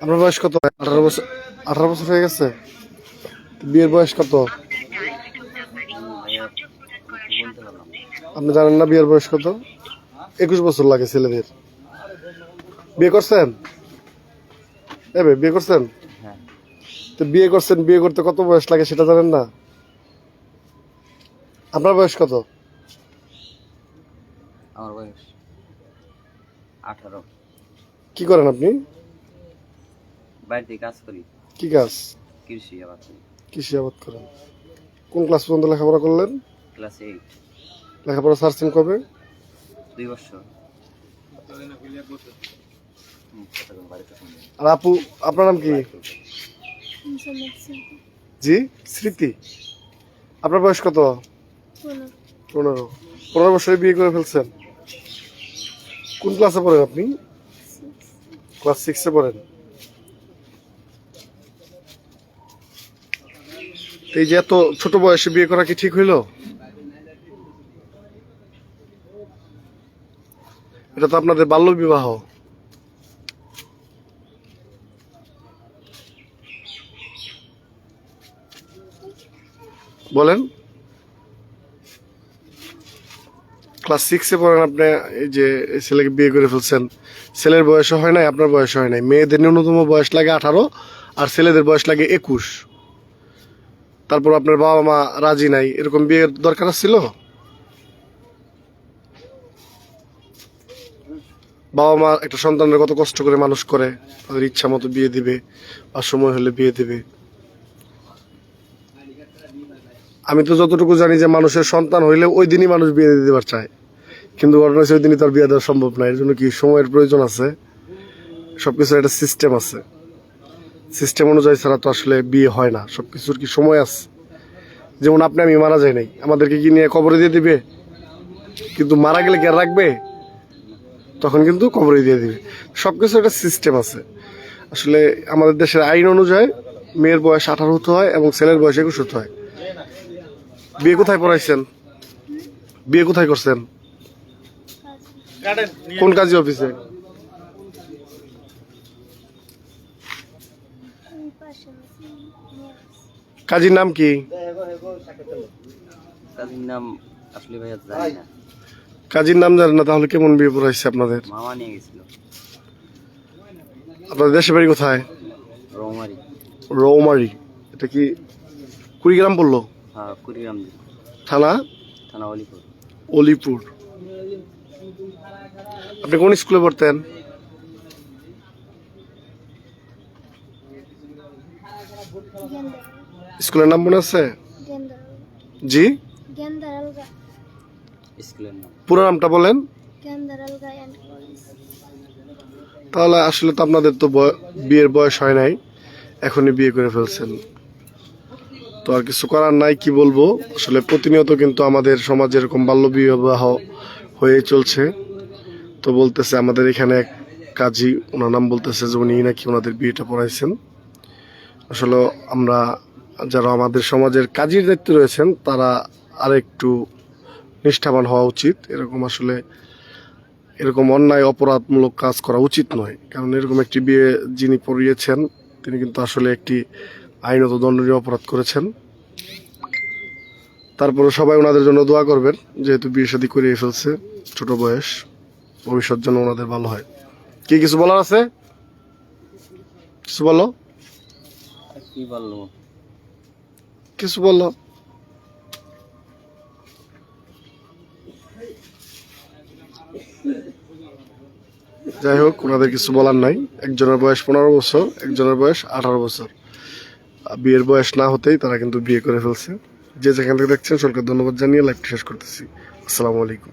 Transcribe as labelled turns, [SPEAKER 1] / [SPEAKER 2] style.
[SPEAKER 1] আপনার বয়স কত? আঠারো বছর আঠারো বছর হয়ে গেছে? বিয়ের বয়স কত। আপনি জানেন না বিয়ের বয়স কত? একুশ বছর লাগে ছেলেদের বিয়ে করছেন? এবে বিয়ে করছেন?
[SPEAKER 2] হ্যাঁ।
[SPEAKER 1] তো বিয়ে করছেন বিয়ে করতে কত বয়স লাগে সেটা জানেন না? আপনার বয়স কত?
[SPEAKER 2] আমার বয়স আঠারো।
[SPEAKER 1] কি করেন আপনি?
[SPEAKER 2] বাড়িতে কাজ করি।
[SPEAKER 1] কি কাজ?
[SPEAKER 2] কৃষি আবাদ করি।
[SPEAKER 1] কৃষি আবাদ করেন। কোন ক্লাস পর্যন্ত লেখাপড়া করলেন?
[SPEAKER 2] ক্লাস এইট
[SPEAKER 1] লেখাপড়া সার্চিং কবে?
[SPEAKER 2] দুই বছর।
[SPEAKER 1] আর আপু আপনার নাম কি? জি স্মৃতি। আপনার বয়স কত? পনেরো। পনেরো বছরে বিয়ে করে ফেলছেন। কোন ক্লাসে পড়েন আপনি? ক্লাস সিক্সে পড়েন। এই যে এত ছোট বয়সে বিয়ে করা কি ঠিক হইল? এটা তো আপনাদের বাল্য বিবাহ। বলেন। ক্লাস সিক্সে পড়েন আপনি, এই যে ছেলেকে বিয়ে করে ফেলছেন। ছেলের বয়স হয় নাই, আপনার বয়স হয় নাই। মেয়েদের ন্যূনতম বয়স লাগে আঠারো, আর ছেলেদের বয়স লাগে একুশ। তারপর আপনার বাবা মা রাজি নাই, এরকম বিয়ের দরকার ছিল? বাবা মা একটা সন্তানের কত কষ্ট করে মানুষ করে, তাদের ইচ্ছা মতো বিয়ে দিবে বা সময় হলে বিয়ে দিবে। আমি তো যতটুকু জানি যে মানুষের সন্তান হইলে ওই দিনই মানুষ বিয়ে দিতে দেবার চায়। কিন্তু ঘটনা ওই দিনই তার বিয়ে দেওয়া সম্ভব না, এর জন্য কি সময়ের প্রয়োজন আছে? সবকিছুর একটা সিস্টেম আছে। সিস্টেম অনুযায়ী ছাড়া তো আসলে বিয়ে হয় না। সব কিছুর কি সময় আছে? যেমন আপনি আমি মারা যাই নাই। আমাদেরকে কি নিয়ে কবরে দিয়ে দিবে? কিন্তু মারা গেলে কে রাখবে? তখন কিন্তু কবরে দিয়ে দিবে। সবকিছু একটা সিস্টেম আছে। আসলে আমাদের দেশের আইন অনুযায়ী মেয়ের বয়স আঠারো হতে হয় এবং ছেলের বয়স একুশ হতে হয়। বিয়ে কোথায় পড়াইছেন? বিয়ে কোথায় করছেন? কোন কাজী অফিসে? কাজীর নাম কি?
[SPEAKER 2] কাজীর নাম আসলে ভাইয়া জানি না।
[SPEAKER 1] কাজীর নাম জানেন না তাহলে কেমন বিয়ে পড়াইছে আপনাদের?
[SPEAKER 2] মামা নিয়ে গেছিল।
[SPEAKER 1] আপনাদের দেশে বাড়ি কোথায়?
[SPEAKER 2] রৌমারি।
[SPEAKER 1] রৌমারি। এটা কি কুড়িগ্রাম পড়ল?
[SPEAKER 2] হ্যাঁ কুড়িগ্রাম।
[SPEAKER 1] থানা?
[SPEAKER 2] থানা অলিপুর।
[SPEAKER 1] অলিপুর। আপনি কোন স্কুলে পড়তেন? স্কুলের নাম মনে আছে? জি?
[SPEAKER 3] গেন্দারালগা।
[SPEAKER 2] স্কুলের নাম।
[SPEAKER 1] পুরো নামটা বলেন। তাহলে আসলে তো আপনাদের তো বিয়ের বয়স হয় নাই। এখনই বিয়ে করে ফেলছেন। তো আর কিছু করার নাই কি বলব? আসলে প্রতিনিয়ত কিন্তু আমাদের সমাজে এরকম বাল্য বিবাহ হয়ে চলছে। তো বলতেছে আমাদের এখানে এক কাজী ওনার নাম বলতেছে যে উনি নাকি ওনাদের বিয়েটা পড়াইছেন। আসলে আমরা যারা আমাদের সমাজের কাজীর দায়িত্বে রয়েছেন, তারা আর একটু নিষ্ঠাবান হওয়া উচিত। এরকম আসলে, এরকম অন্যায় অপরাধমূলক কাজ করা উচিত নয়। কারণ এরকম একটি বিয়ে যিনি পড়িয়েছেন, তিনি কিন্তু আসলে একটি আইনত দণ্ডনীয় অপরাধ করেছেন। তারপরে সবাই ওনাদের জন্য দোয়া করবেন, যেহেতু বিয়ে শাদী করিয়ে ফেলছে, ছোট বয়স, ভবিষ্যৎ জন্য ওনাদের ভালো হয়। কি কিছু বলার আছে? কিছু বলো?
[SPEAKER 2] কি বলব?
[SPEAKER 1] কিছু বলো যাই হোক, ওনাদের কিছু বলার নাই। একজনের বয়স পনেরো বছর, একজনের বয়স আঠারো বছর। বিয়ের বয়স না হতেই তারা কিন্তু বিয়ে করে ফেলছে। যে যেখান থেকে দেখছেন সরকার ধন্যবাদ জানিয়ে লাইভটি শেষ করতেছি। আসসালামু আলাইকুম।